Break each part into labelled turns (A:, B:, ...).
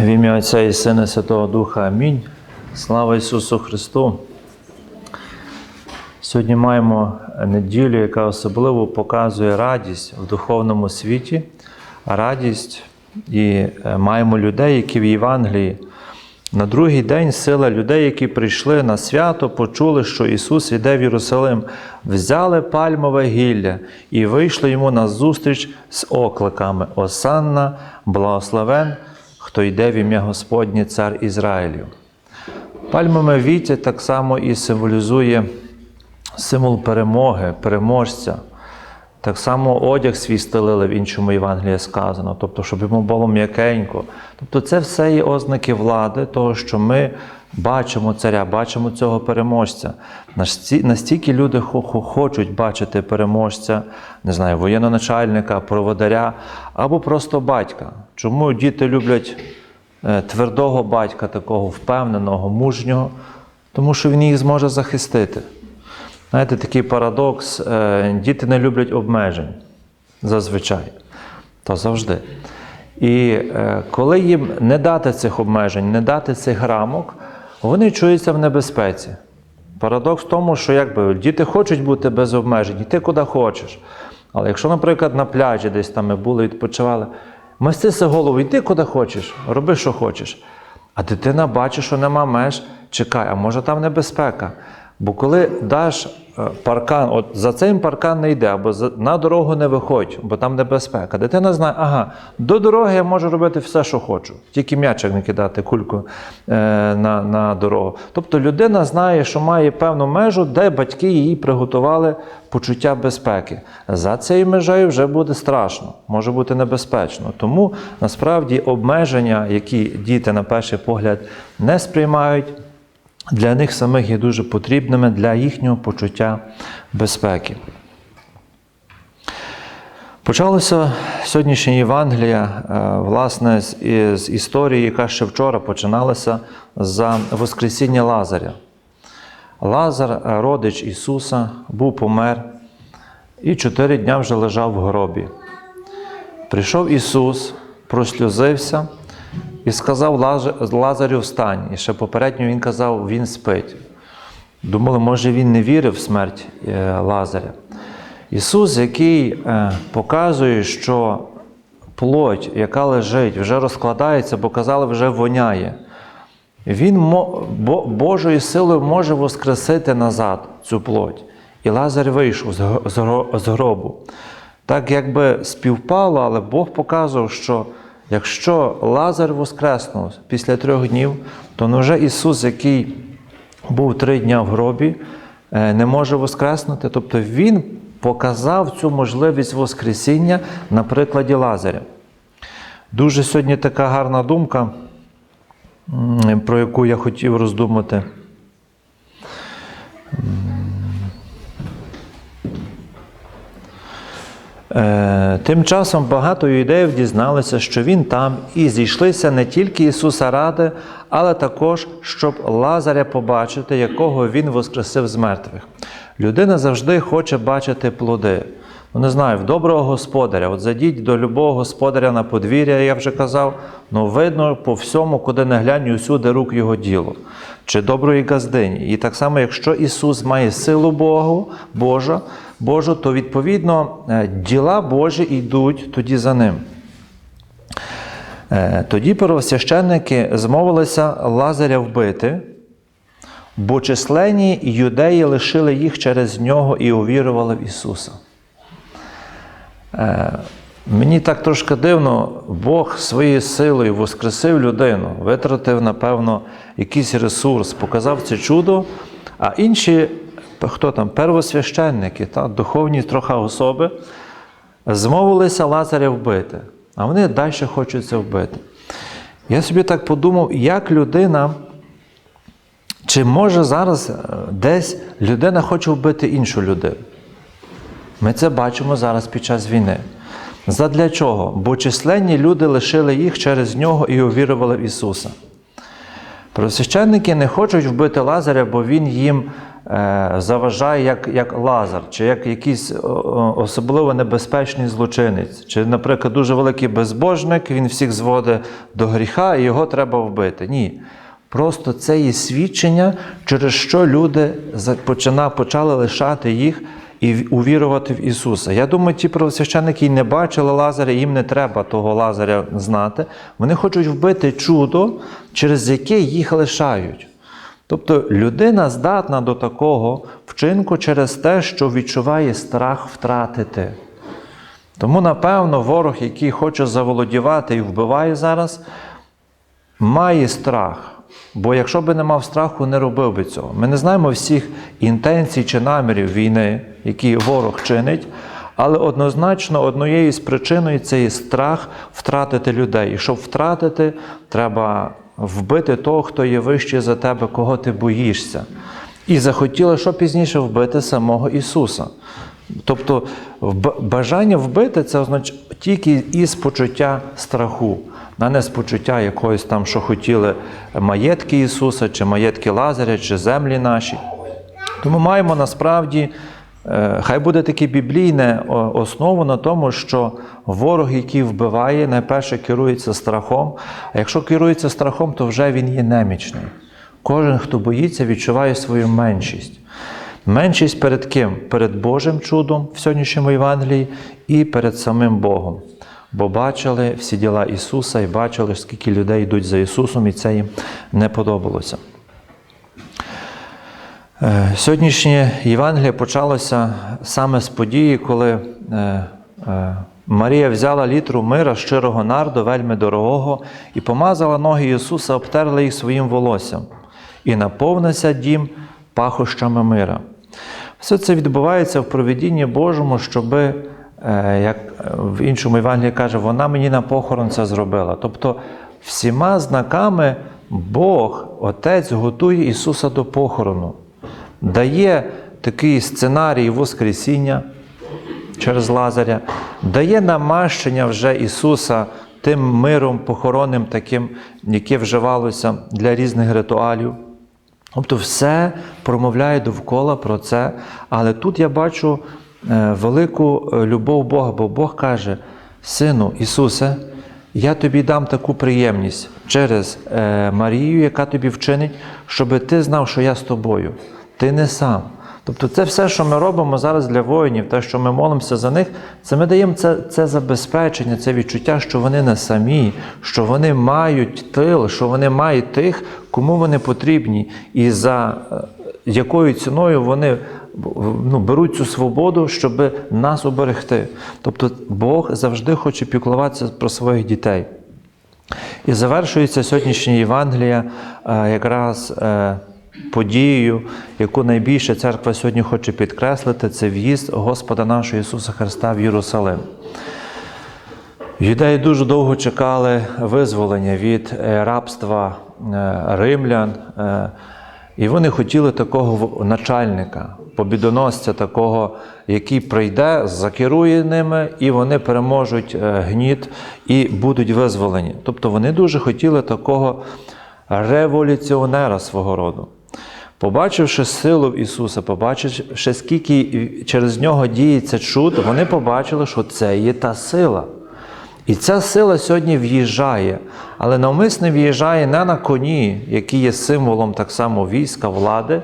A: В ім'я Отця і Сина Святого Духа. Амінь. Слава Ісусу Христу. Сьогодні маємо неділю, яка особливо показує радість в духовному світі, радість і е, маємо людей, які в Євангелії. На другий день сила людей, які прийшли на свято, почули, що Ісус йде в Єрусалим, взяли пальмове гілля і вийшли йому на зустріч з окликами Осанна, благословен, хто йде в ім'я Господнє Цар Ізраїлю. Пальмове віття так само і символізує символ перемоги, переможця. Так само одяг свій стелили в іншому Євангелії сказано, тобто, щоб йому було м'якенько. Тобто, це все є ознаки влади, того, що ми бачимо царя, бачимо цього переможця. Настільки люди хо- хо- хочуть бачити переможця, не знаю, воєнноначальника, проводаря або просто батька. Чому діти люблять е, твердого батька, такого впевненого, мужнього? Тому що він їх зможе захистити. Знаєте, такий парадокс: е, діти не люблять обмежень зазвичай, то завжди. І е, коли їм не дати цих обмежень, не дати цих рамок, вони чуються в небезпеці. Парадокс в тому, що якби діти хочуть бути без обмежень, йти куди хочеш. Але якщо, наприклад, на пляжі десь там ми були, відпочивали, мастися голову, йди куди хочеш, роби, що хочеш. А дитина бачить, що нема меж, чекай, а може там небезпека. Бо коли даш е, паркан, от за цим паркан не йде, або на дорогу не виходь, бо там небезпека. Дитина знає, ага, до дороги я можу робити все, що хочу, тільки м'ячик не кидати, кульку е, на, на дорогу. Тобто людина знає, що має певну межу, де батьки їй приготували почуття безпеки. За цією межею вже буде страшно, може бути небезпечно. Тому насправді обмеження, які діти на перший погляд не сприймають, для них самих є дуже потрібними для їхнього почуття безпеки. Почалося сьогоднішнє Євангелія, е, власне, з, історії, яка ще вчора починалася за Воскресіння Лазаря. Лазар, е, родич Ісуса, був помер і чотири дня вже лежав в гробі. Прийшов Ісус, прослюзився і сказав Лаз- Лазарю встань. І ще попередньо Він казав, він спить. Думали, може він не вірив в смерть е, Лазаря. Ісус, який е, показує, що плоть, яка лежить, вже розкладається, бо казали, вже воняє. Він Божою силою може воскресити назад цю плоть. І Лазар вийшов з гробу. Так якби співпало, але Бог показував, що якщо Лазар воскреснув після трьох днів, то невже Ісус, який був три дня в гробі, е, не може воскреснути. Тобто Він показав цю можливість Воскресіння на прикладі Лазаря. Дуже сьогодні така гарна думка, про яку я хотів роздумати. Тим часом багато юдеїв дізналися, що він там, і зійшлися не тільки Ісуса ради, але також, щоб Лазаря побачити, якого Він воскресив з мертвих. Людина завжди хоче бачити плоди. Ну, не знаю, в доброго господаря. От зайдіть до любого господаря на подвір'я, я вже казав, ну видно по всьому, куди не глянь, усюди рук його діло. Чи доброї газдині. І так само, якщо Ісус має силу Богу, Божа, Божу, то відповідно е, діла Божі йдуть тоді за ним. Е, Тоді первосвященники змовилися Лазаря вбити, бо численні юдеї лишили їх через нього і увірували в Ісуса. Е, Мені так трошки дивно, Бог своєю силою воскресив людину, витратив, напевно, якийсь ресурс, показав це чудо, а інші, хто там, первосвященники, та, духовні трохи особи, змовилися Лазаря вбити, а вони далі хочуть це вбити. Я собі так подумав, як людина, чи може зараз е, десь людина хоче вбити іншу людину? Ми це бачимо зараз під час війни. Задля чого? Бо численні люди лишили їх через нього і увірували в Ісуса. Первосвященники не хочуть вбити Лазаря, бо він їм е, заважає як, як лазар, чи як якийсь особливо небезпечний злочинець, чи, наприклад, дуже великий безбожник, він всіх зводить до гріха і його треба вбити. Ні. Просто це є свідчення, через що люди почали лишати їх і увірувати в Ісуса. Я думаю, ті правосвященники й не бачили Лазаря, їм не треба того Лазаря знати. Вони хочуть вбити чудо, через яке їх лишають. Тобто людина здатна до такого вчинку через те, що відчуває страх втратити. Тому, напевно, ворог, який хоче заволодівати і вбиває зараз, має страх. Бо якщо би не мав страху, не робив би цього. Ми не знаємо всіх інтенцій чи намірів війни, які ворог чинить, але однозначно однією з причиною це є страх втратити людей. І щоб втратити, треба вбити того, хто є вищий за тебе, кого ти боїшся. І захотіли, що пізніше вбити самого Ісуса. Тобто бажання вбити це означає тільки із почуття страху, а не з почуття якогось там, що хотіли маєтки Ісуса, чи маєтки Лазаря, чи землі наші. Тому маємо насправді, е, хай буде таке біблійне основу на тому, що ворог, який вбиває, найперше керується страхом. А якщо керується страхом, то вже він є немічний. Кожен, хто боїться, відчуває свою меншість. Меншість перед ким? Перед Божим чудом в сьогоднішньому Євангелії і перед самим Богом. Бо бачили всі діла Ісуса і бачили, скільки людей йдуть за Ісусом, і це їм не подобалося. Е, Сьогоднішнє Євангеліє почалося саме з події, коли е, е, Марія взяла літру мира щирого нарду, вельми дорогого, і помазала ноги Ісуса, обтерла їх своїм волоссям, і наповнився дім пахощами мира. Все це відбувається в проведінні Божому, щоби, як в іншому Євангелії каже, вона мені на похорон це зробила. Тобто всіма знаками Бог, Отець, готує Ісуса до похорону дає такий сценарій Воскресіння через Лазаря, дає намащення вже Ісуса тим миром похоронним, таким, яке вживалося для різних ритуалів. Тобто все промовляє довкола про це. Але тут я бачу е, велику е, любов Бога, бо Бог каже: Сину Ісусе, я тобі дам таку приємність через е, Марію, яка тобі вчинить, щоб ти знав, що я з тобою. Ти не сам. Тобто, це все, що ми робимо зараз для воїнів, те, що ми молимося за них, це ми даємо це, це забезпечення, це відчуття, що вони не самі, що вони мають тил, що вони мають тих, кому вони потрібні, і за е, якою ціною вони ну, беруть цю свободу, щоб нас оберегти. Тобто Бог завжди хоче піклуватися про своїх дітей. І завершується сьогоднішнє Євангелія е, якраз е, подією, яку найбільше церква сьогодні хоче підкреслити, це в'їзд Господа нашого Ісуса Христа в Єрусалим. Юдеї дуже довго чекали визволення від е, рабства римлян, і вони хотіли такого начальника, побідоносця, такого, який прийде, закерує ними, і вони переможуть е, гніт і будуть визволені. Тобто вони дуже хотіли такого революціонера свого роду. Побачивши силу в Ісуса, побачивши, скільки через нього діється чуд, вони побачили, що це є та сила. І ця сила сьогодні в'їжджає, але навмисне в'їжджає не на коні, який є символом так само війська, влади,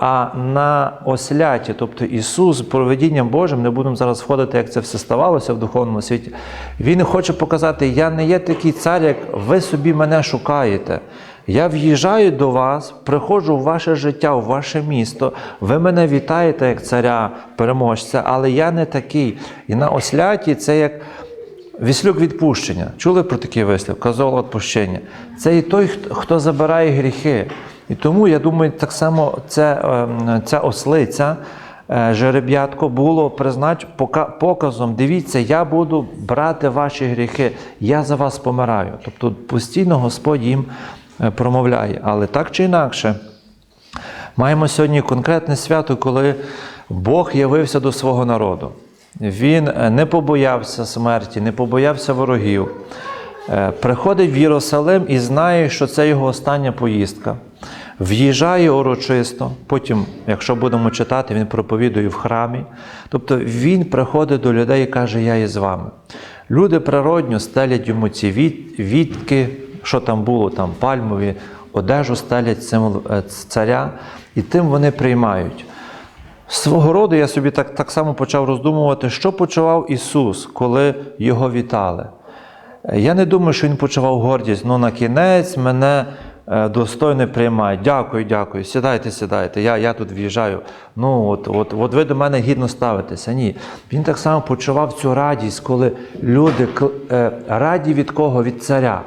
A: а на осляті. Тобто Ісус проведінням Божим, не будемо зараз входити, як це все ставалося в духовному світі. Він хоче показати: я не є такий цар, як ви собі мене шукаєте. Я в'їжджаю до вас, приходжу в ваше життя, в ваше місто. Ви мене вітаєте як царя, переможця, але я не такий. І на осляті це як. Віслюк відпущення. Чули про такий вислів? Козол відпущення. Це і той, хто забирає гріхи. І тому, я думаю, так само це, ем, ця ослиця, е, жереб'ятко було признач показом. Дивіться, я буду брати ваші гріхи, я за вас помираю. Тобто постійно Господь їм е, промовляє. Але так чи інакше, Маємо сьогодні конкретне свято, коли Бог явився до свого народу. Він е, не побоявся смерті, не побоявся ворогів. Е, Приходить в Єрусалим і знає, що це його остання поїздка. в'їжджає урочисто. Потім, якщо будемо читати, він проповідує в храмі. Тобто він приходить до людей і каже: Я є з вами. Люди природньо стелять йому ці відки, що там було, там пальмові, одежу стелять символ е, царя, і тим вони приймають. Свого роду я собі так, так само почав роздумувати, що почував Ісус, коли Його вітали. Я не думаю, що Він почував гордість, ну на кінець мене е, достойно приймають. Дякую, дякую. Сідайте, сідайте. Я, я тут в'їжджаю. Ну, от, от, от ви до мене гідно ставитеся. Ні. Він так само почував цю радість, коли люди е, раді від кого? Від царя.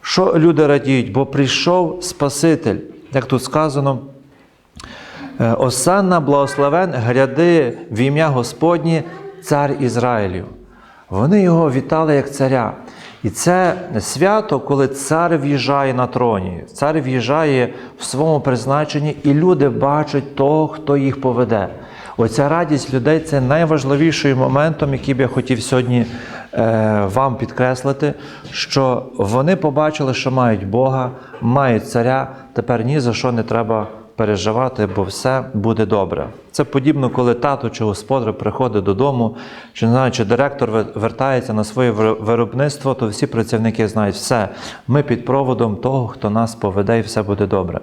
A: Що люди радіють? Бо прийшов Спаситель, як тут сказано. Е, Осанна благословен гряди в ім'я Господнє, цар Ізраїлю. Вони його вітали як царя. І це свято, коли цар в'їжджає на троні, цар в'їжджає в своєму призначенні, і люди бачать того, хто їх поведе. Оця радість людей це найважливіший моментом, який б я хотів сьогодні е, вам підкреслити, що вони побачили, що мають Бога, мають царя. Тепер ні за що не треба переживати, бо все буде добре. Це подібно, коли тато чи господар приходить додому, чи не знаю, чи директор вертається на своє виробництво, то всі працівники знають все. Ми під проводом того, хто нас поведе, і все буде добре.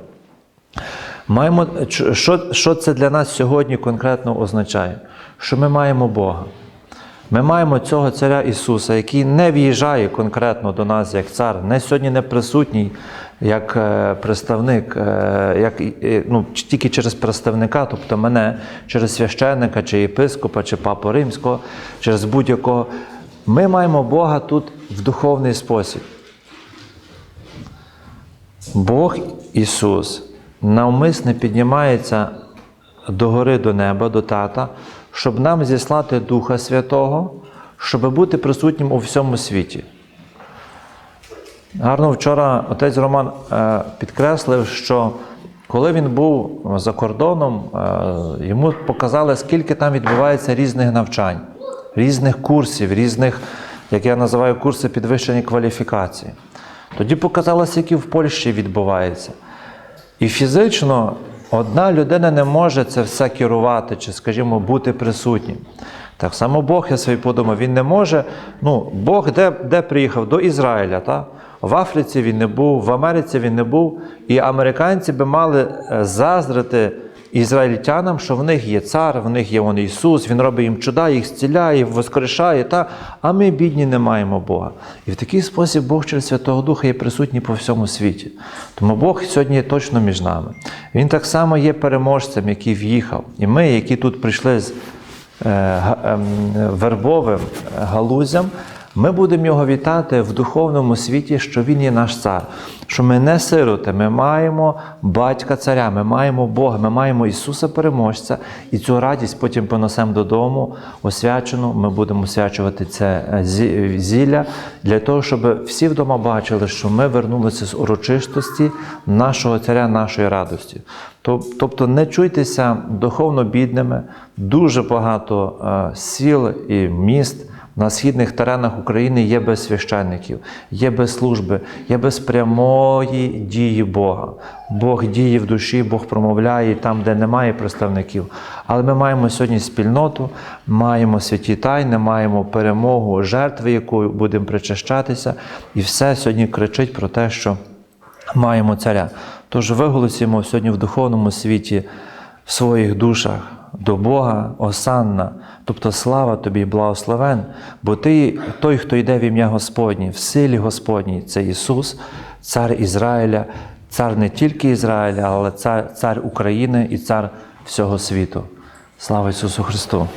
A: Маємо, що, що це для нас сьогодні конкретно означає? Що ми маємо Бога. Ми маємо цього царя Ісуса, який не в'їжджає конкретно до нас як цар, не сьогодні не присутній як е, представник, е, як, ну, тільки через представника, тобто мене, через священника, чи єпископа, чи папу римського, через будь-якого. Ми маємо Бога тут в духовний спосіб. Бог Ісус навмисне піднімається до гори до неба, до Тата, щоб нам зіслати Духа Святого, щоб бути присутнім у всьому світі. Гарно вчора отець Роман е, підкреслив, що коли він був за кордоном, е, йому показали, скільки там відбувається різних навчань, різних курсів, різних, як я називаю, курси підвищення кваліфікації. Тоді показалося, які в Польщі відбувається. І фізично одна людина не може це все керувати чи, скажімо, бути присутнім. Так само Бог, я собі подумав, він не може. Ну, Бог де, де приїхав? До Ізраїля. Та? В Африці він не був, в Америці він не був. І американці би мали е, заздрити ізраїльтянам, що в них є цар, в них є он Ісус, Він робить їм чуда, їх зціляє, воскрешає, та? а ми, бідні, не маємо Бога. І в такий спосіб Бог через Святого Духа є присутній по всьому світі. Тому Бог сьогодні є точно між нами. Він так само є переможцем, який в'їхав. І ми, які тут прийшли з е, ем, вербовим галузям, ми будемо його вітати в духовному світі, що він є наш цар, що ми не сироти, ми маємо батька царя, ми маємо Бога, ми маємо Ісуса Переможця, і цю радість потім понесемо додому, освячену. Ми будемо освячувати це е, зі- зілля для того, щоб всі вдома бачили, що ми вернулися з урочистості нашого царя, нашої радості. Тобто не чуйтеся духовно бідними, дуже багато е, сіл і міст. На східних теренах України є без священників, є без служби, є без прямої дії Бога. Бог діє в душі, Бог промовляє там, де немає представників. Але ми маємо сьогодні спільноту, маємо святі тайни, маємо перемогу, жертви, якою будемо причащатися, і все сьогодні кричить про те, що маємо царя. Тож виголосимо сьогодні в духовному світі в своїх душах до Бога осанна, тобто слава тобі, благословен, бо ти той, хто йде в ім'я Господнє, в силі Господній, це Ісус, цар Ізраїля, цар не тільки Ізраїля, але цар, цар України і цар всього світу. Слава Ісусу Христу!